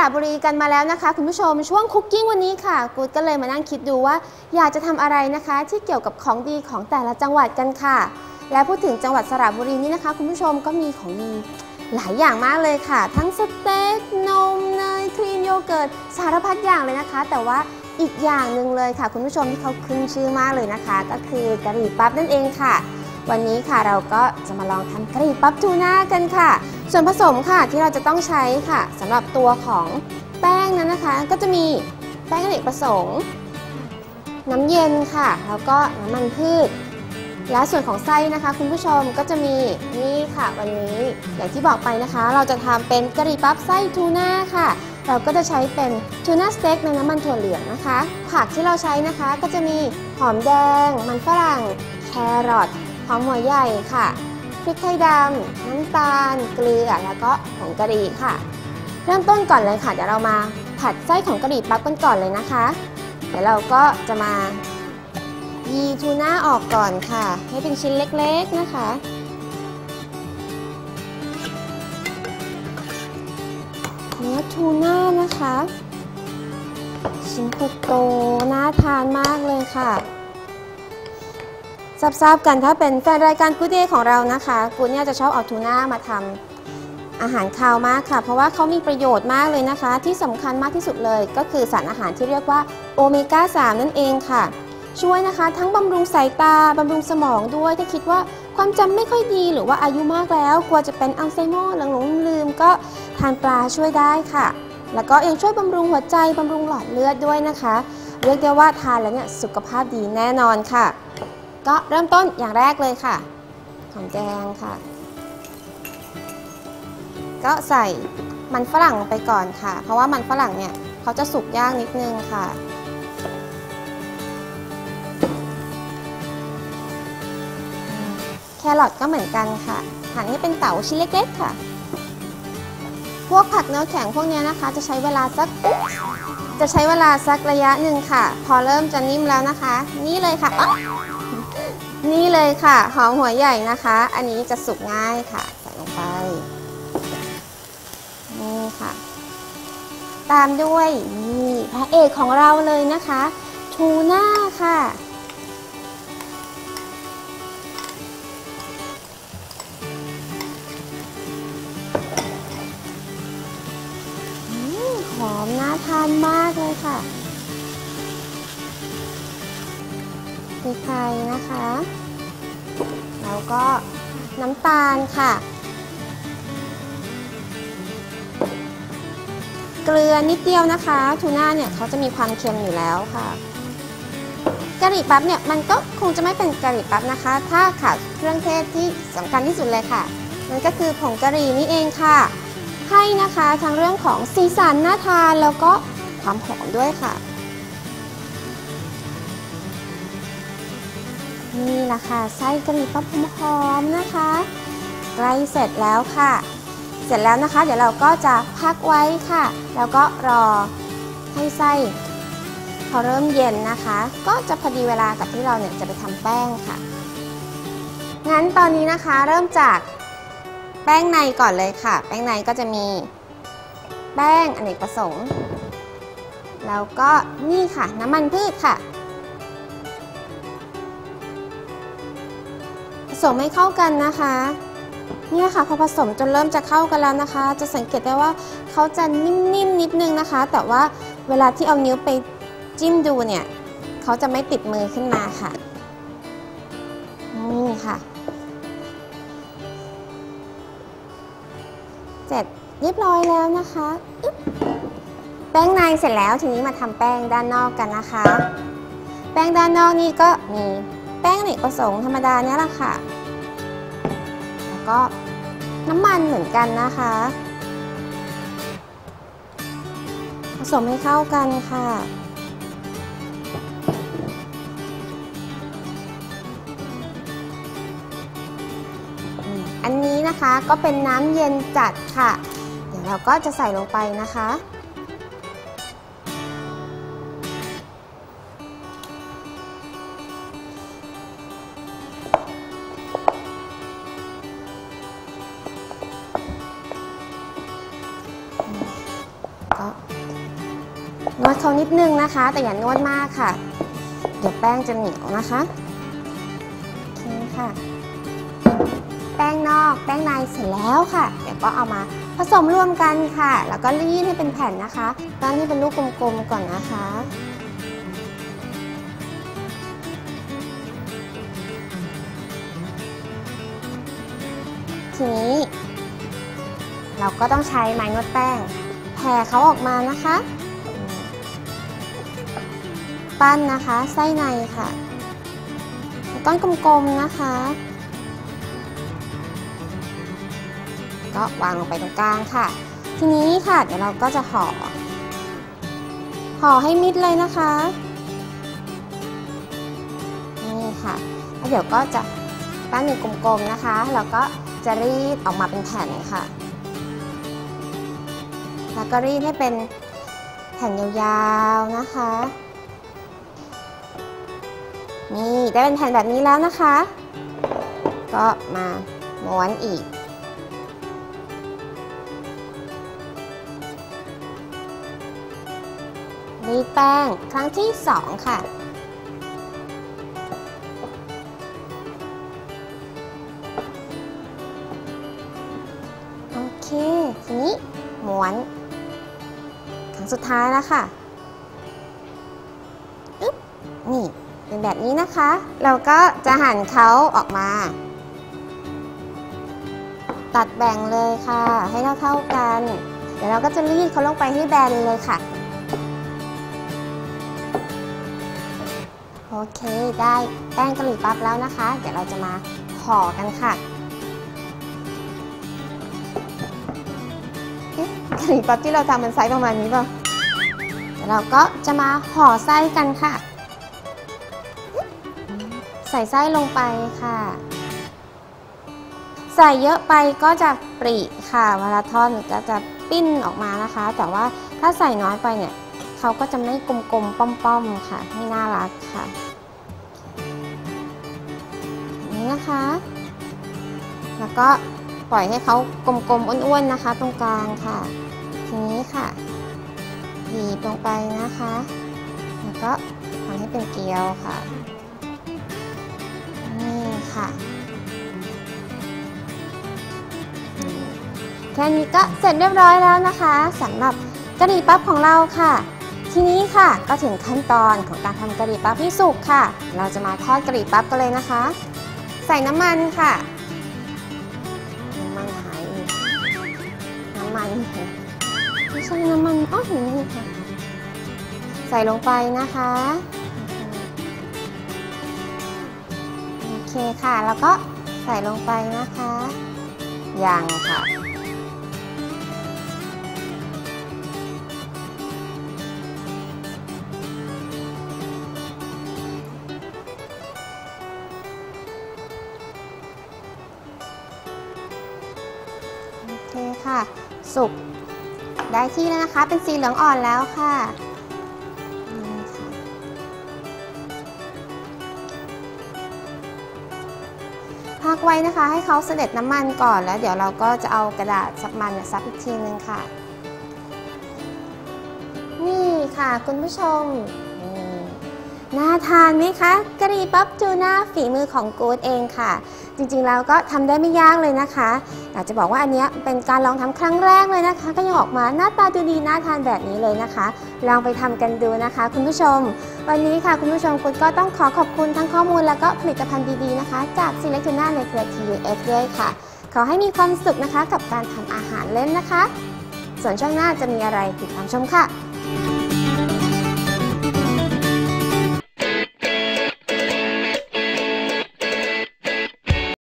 ระบุรีกันมาแล้วนะคะ คุณผู้ชมช่วงคุกกิ้งวันนี้ค่ะ กูดก็เลยมานั่งคิดดูว่า อยากจะทำอะไรนะคะ ที่เกี่ยวกับของดีของแต่ละจังหวัดกันค่ะ และพูดถึงจังหวัดสระบุรีนี่นะคะ คุณผู้ชมก็มีของดีหลายอย่างมากเลยค่ะ ทั้งสเต็กนมเนยครีมโยเกิร์ตสารพัดอย่างเลยนะคะ แต่ว่าอีกอย่างหนึ่งเลยค่ะ คุณผู้ชมที่เขาขึ้นชื่อมากเลยนะคะ ก็คือกะหรี่ปั๊บนั่นเองค่ะ วันนี้ค่ะเราก็จะมาลองทำกะหรี่ปั๊บทูน่ากันค่ะ ส่วนผสมค่ะที่เราจะต้องใช้ค่ะสำหรับตัวของแป้งนั้นนะคะ ก็จะมีแป้งอเนกประสงค์ น้ำเย็นค่ะ แล้วก็น้ำมันพืช และส่วนของไส้นะคะ คุณผู้ชมก็จะมีนี่ค่ะ วันนี้อย่างที่บอกไปนะคะ เราจะทำเป็นกะหรี่ปั๊บไส้ทูน่าค่ะเราก็จะใช้เป็นทูน่าสเต็กในน้ำมันถั่วเหลืองนะคะ ผักที่เราใช้นะคะก็จะมีหอมแดง มันฝรั่ง แครอท อมหัวใหญ่ค่ะ พริกไทยดำน้ำตาล เกลือ แล้วก็ผงกะหรี่ค่ะ เริ่มต้นก่อนเลยค่ะเดี๋ยวเรามาผัดไส้ของกะหรี่ปั๊บกันก่อนเลยนะคะ เดี๋ยวเราก็จะมายีทูน่าออกก่อนค่ะ ให้เป็นชิ้นเล็กๆนะคะเนื้อทูน่านะคะ ชิ้นโตๆน่าทานมากเลยค่ะ ทราบๆกันถ้าเป็นแฟนรายการกูเดย์ของเรานะคะกูเนี่ยจะชอบเอาทูน่ามาทำอาหารคาวมากค่ะ เพราะว่าเขามีประโยชน์มากเลยนะคะ ที่สำคัญมากที่สุดเลย ก็คือสารอาหารที่เรียกว่าโอเมก้า 3 นั่นเองค่ะ ช่วยนะคะ ทั้งบำรุงสายตาบำรุงสมองด้วย ถ้าคิดว่าความจำไม่ค่อยดีหรือว่าอายุมากแล้ว กลัวจะเป็นอัลไซเมอร์หลงหลงลืมก็ทานปลาช่วยได้ค่ะ แล้วก็ยังช่วยบำรุงหัวใจบำรุงหลอดเลือดด้วยนะคะ เรียกได้ว่าทานแล้วเนี่ยสุขภาพดีแน่นอนค่ะ ก็เริ่มต้นอย่างแรกเลยค่ะ หอมแดงค่ะ ก็ใส่มันฝรั่งไปก่อนค่ะ เพราะว่ามันฝรั่งเนี่ยเขาจะสุกยากนิดนึงค่ะ แครอทก็เหมือนกันค่ะ หั่นให้เป็นเต๋าชิ้นเล็กๆค่ะ พวกผักเนื้อแข็งพวกนี้นะคะ จะใช้เวลาสักจะใช้เวลาสักระยะหนึ่งค่ะ พอเริ่มจะนิ่มแล้วนะคะ นี่เลยค่ะ นี่เลยค่ะหอมหัวใหญ่นะคะ อันนี้จะสุกง่ายค่ะ ใส่ลงไปนี่ค่ะ ตามด้วยนี่พระเอกของเราเลยนะคะทูน่าค่ะหอมน่าทานมากเลยค่ะ พริกไทยนะคะ แล้วก็น้ำตาลค่ะ เกลือนิดเดียวนะคะ ทูน่าเนี่ยเขาจะมีความเค็มอยู่แล้วค่ะกะหรี่ปั๊บเนี่ยมันก็คงจะไม่เป็นกะหรี่ปั๊บนะคะ ถ้าขาดเครื่องเทศที่สำคัญที่สุดเลยค่ะนั่นก็คือผงกะหรี่นี่เองค่ะ ให้นะคะทั้งเรื่องของสีสันน่าทานแล้วก็ความหอมด้วยค่ะ นี่แหละค่ะไส้กะหรี่ปั๊บหอมนะคะ ใกล้เสร็จแล้วค่ะ เสร็จแล้วนะคะ เดี๋ยวเราก็จะพักไว้ค่ะ แล้วก็รอให้ไส้พอเริ่มเย็นนะคะ ก็จะพอดีเวลากับที่เราเนี่ยจะไปทำแป้งค่ะ งั้นตอนนี้นะคะเริ่มจากแป้งในก่อนเลยค่ะ แป้งในก็จะมีแป้งอเนกประสงค์ แล้วก็นี่ค่ะน้ำมันพืชค่ะ สมให้เข้ากันนะคะ เนี่ยค่ะพอผสมจนเริ่มจะเข้ากันแล้วนะคะ จะสังเกตได้ว่าเขาจะนิ่มๆนิดนึงนะคะ แต่ว่าเวลาที่เอานิ้วไปจิ้มดูเนี่ยเขาจะไม่ติดมือขึ้นมาค่ะ นี่ค่ะ เสร็จเรียบร้อยแล้วนะคะแป้งในเสร็จแล้วทีนี้มาทำแป้งด้านนอกกันนะคะ แป้งด้านนอกนี่ก็มี แป้งอเนกประสงค์ธรรมดาเนี่ยแหละค่ะ แล้วก็น้ำมันเหมือนกันนะคะ ผสมให้เข้ากันค่ะอันนี้นะคะก็เป็นน้ำเย็นจัดค่ะ เดี๋ยวเราก็จะใส่ลงไปนะคะ นวดเขานิดนึงนะคะ แต่อย่านวดมากค่ะ เดี๋ยวแป้งจะเหนียวนะคะโอเคค่ะ แป้งนอกแป้งในเสร็จแล้วค่ะ เดี๋ยวก็เอามาผสมรวมกันค่ะ แล้วก็รีดให้เป็นแผ่นนะคะตั้งให้เป็นลูกกลมๆก่อนนะคะทีนี้เราก็ต้องใช้ไม้นวดแป้งแผ่เขาออกมานะคะ ปั้นนะคะ ไส้ในค่ะก้อนกลมๆนะคะ ก็วางลงไปตรงกลางค่ะ ทีนี้ค่ะเดี๋ยวเราก็จะห่อห่อให้มิดเลยนะคะนี่ค่ะแล้วเดี๋ยวก็จะปั้นเป็นกลมๆนะคะแล้วก็จะรีดออกมาเป็นแผ่นค่ะ แล้วก็รีดให้เป็นแผ่นยาวๆนะคะ นี่ได้เป็นแผ่นแบบนี้แล้วนะคะ ก็มาม้วนอีก รีดแป้งครั้งที่2ค่ะโอเคทีนี้ม้วนครั้งสุดท้ายแล้วค่ะ อึ๊บ นี่ เป็นแบบนี้นะคะ เราก็จะหั่นเขาออกมา ตัดแบ่งเลยค่ะ ให้เท่าๆกัน เดี๋ยวเราก็จะรีดเขาลงไปให้แบนเลยค่ะ โอเคได้แป้งกะหรี่ปั๊บแล้วนะคะ เดี๋ยวเราจะมาห่อกันค่ะกะหรี่ปั๊บที่เราทำมันไซส์ประมาณนี้เปล่าเดี๋ยวเราก็จะมาห่อไส้กันค่ะ ใส่ไส้ลงไปค่ะ ใส่เยอะไปก็จะปริค่ะเวลาทอดมันก็จะปิ้นออกมานะคะ แต่ว่าถ้าใส่น้อยไปเนี่ยเขาก็จะไม่กลมๆป้อมๆค่ะ ไม่น่ารักค่ะ นี่นะคะ แล้วก็ปล่อยให้เขากลมๆอ้วนๆนะคะ ตรงกลางค่ะ ทีนี้ค่ะบีบลงไปนะคะ แล้วก็ทำให้เป็นเกลียวค่ะ แค่นี้ก็เสร็จเรียบร้อยแล้วนะคะสำหรับกะหรี่ปั๊บของเราค่ะ ทีนี้ค่ะก็ถึงขั้นตอนของการทำกะหรี่ปั๊บที่สุกค่ะ เราจะมาทอดกะหรี่ปั๊บกันเลยนะคะ ใส่น้ำมันค่ะน้ำมันหายน้ำมันไม่ใช่น้ำมันอ๋ออยู่นี่ค่ะ ใส่ลงไปนะคะโอเคค่ะ แล้วก็ใส่ลงไปนะคะ ยังค่ะ ค่ะ สุกได้ที่แล้วนะคะ เป็นสีเหลืองอ่อนแล้วค่ะพักไว้นะคะให้เขาเสด็จน้ำมันก่อนแล้ว เดี๋ยวเราก็จะเอากระดาษซับมันเนี่ยซับอีกทีนึงค่ะ นี่ค่ะคุณผู้ชมน่าทานไหมคะกะหรี่ปั๊บทูน่าฝีมือของกูดเองค่ะ จริงๆแล้วก็ทำได้ไม่ยากเลยนะคะอยากจะบอกว่าอันนี้เป็นการลองทำครั้งแรกเลยนะคะ ก็ยังออกมาหน้าตาดูดีน่าทานแบบนี้เลยนะคะ ลองไปทำกันดูนะคะ คุณผู้ชม วันนี้ค่ะคุณผู้ชมคุณก็ต้องขอขอบคุณทั้งข้อมูล แล้วก็ผลิตภัณฑ์ดีๆนะคะ จาก Select Tuna ในเครือ TUF ด้วยค่ะ ขอให้มีความสุขนะคะกับการทำอาหารเล่นนะคะ ส่วนช่วงหน้าจะมีอะไรติดตามชมค่ะ